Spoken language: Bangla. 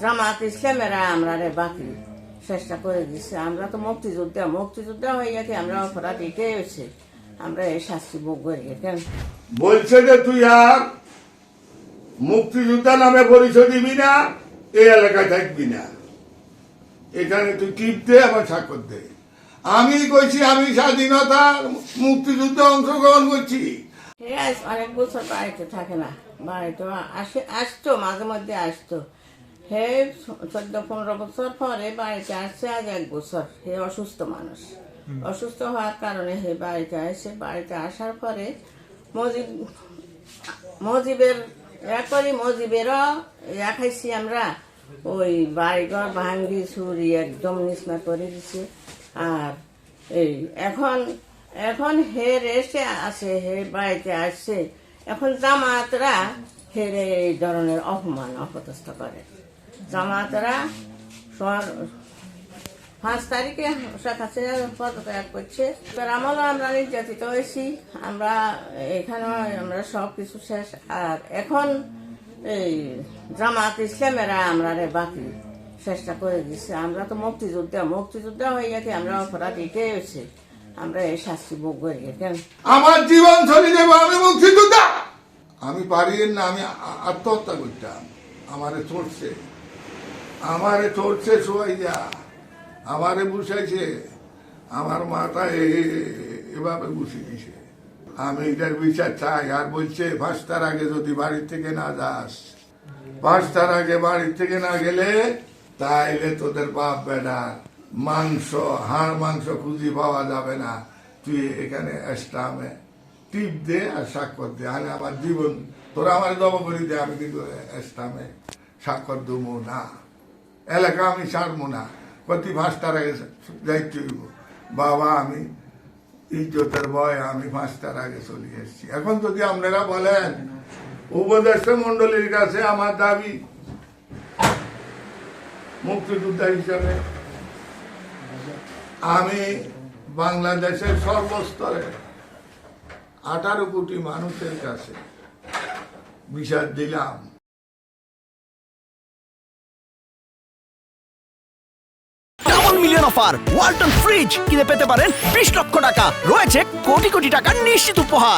জামাত ইসলামেরা আমরা রে বাকি চেষ্টা করে দিচ্ছে আমরা তো মুক্তিযোদ্ধা মুক্তিযোদ্ধা হয়ে গেছে আমরা অপরাধ এটাই হয়েছে আমরা এই শাস্তি ভোগ করে কেন বলছে যে তুই আর মুক্তিযোদ্ধা নামে পরিচয় দিবি না এই এলাকায় থাকবি না এখানে তুই টিপ দে আবার স্বাক্ষর দে আমি কইছি আমি স্বাধীনতা মুক্তিযুদ্ধে অংশগ্রহণ করছি। অনেক বছর বাড়িতে থাকে না। বাড়িতে আসে আসতো মাঝে মধ্যে আসতো। হে চোদ্দ পনেরো বছর পরে বাড়িতে আসছে আজ এক বছর। হে অসুস্থ মানুষ। অসুস্থ হওয়ার কারণে হে বাড়িতে আসে। বাড়িতে আসার পরে মজিব মজিবের ইয়া করি মজিবেরও ইয়া খাইছি আমরা। ওই বাড়িঘর ভাঙ্গি চুরি একদম নিষ্মা করে দিছে। আর এই এখন এখন হে রেসে আছে হে বাড়িতে আসছে এখন জামাতরা হেরে এই ধরনের অপমান, অপদস্থ করে। জামাতরা পাঁচ তারিখে শেখ হাসিনা পদত্যাগ করছে। এবার আমলও আমরা নির্যাতিত হয়েছি। আমরা এখানে আমরা সব কিছু শেষ। আর এখন এই জামাত ইসলামেরা আমরা বাকি চেষ্টা করে দিচ্ছে আমরা তো মুক্তিযোদ্ধা। মুক্তিযোদ্ধা হয়ে গেছে আমরা অপরাধ? এটাই হয়েছে আমরা এই শাস্তি ভোগ করি। কেন? আমার জীবন চলে যাব আমি। আমি পারি না, আমি আত্মহত্যা করতাম। আমারে চড়ছে আমারে চড়ছে সোয়াইয়া। আমারে বুঝাইছে। আমার মাথা এভাবে বুঝে দিছে। আমি এটার বিচার চাই। আর বলছে পাঁচটার আগে যদি বাড়ি থেকে না যাস পাঁচটার আগে বাড়ি থেকে না গেলে তাইলে তোদের বাপ বেটা মাংস, হাড় মাংস খুঁজি পাওয়া যাবে না। তুই এখানে এস্টামে টিপ দে আর স্বাক্ষর দে। আরে আমার জীবন, তোরা আমার জব করি দে, আমি কিন্তু এস্টামে স্বাক্ষর দেবো না। এলাকা আমি ছাড়বো না। প্রতি পাঁচটার আগে যাইতে হইব। বাবা, আমি ইজ্জতের ভয় আমি পাঁচটার আগে চলে এসেছি। এখন যদি আপনারা বলেন, উপদেষ্টা মন্ডলীর কাছে আমার দাবি, মুক্তিযোদ্ধা হিসাবে, আমি বাংলাদেশের সর্বস্তরে আঠারো কোটি মানুষের কাছে বিচার দিলাম। মিলিয়ন অফার, ওয়ালটন ফ্রিজ কিনে পেতে পারেন বিশ লক্ষ টাকা। রয়েছে কোটি কোটি টাকা নিশ্চিত উপহার।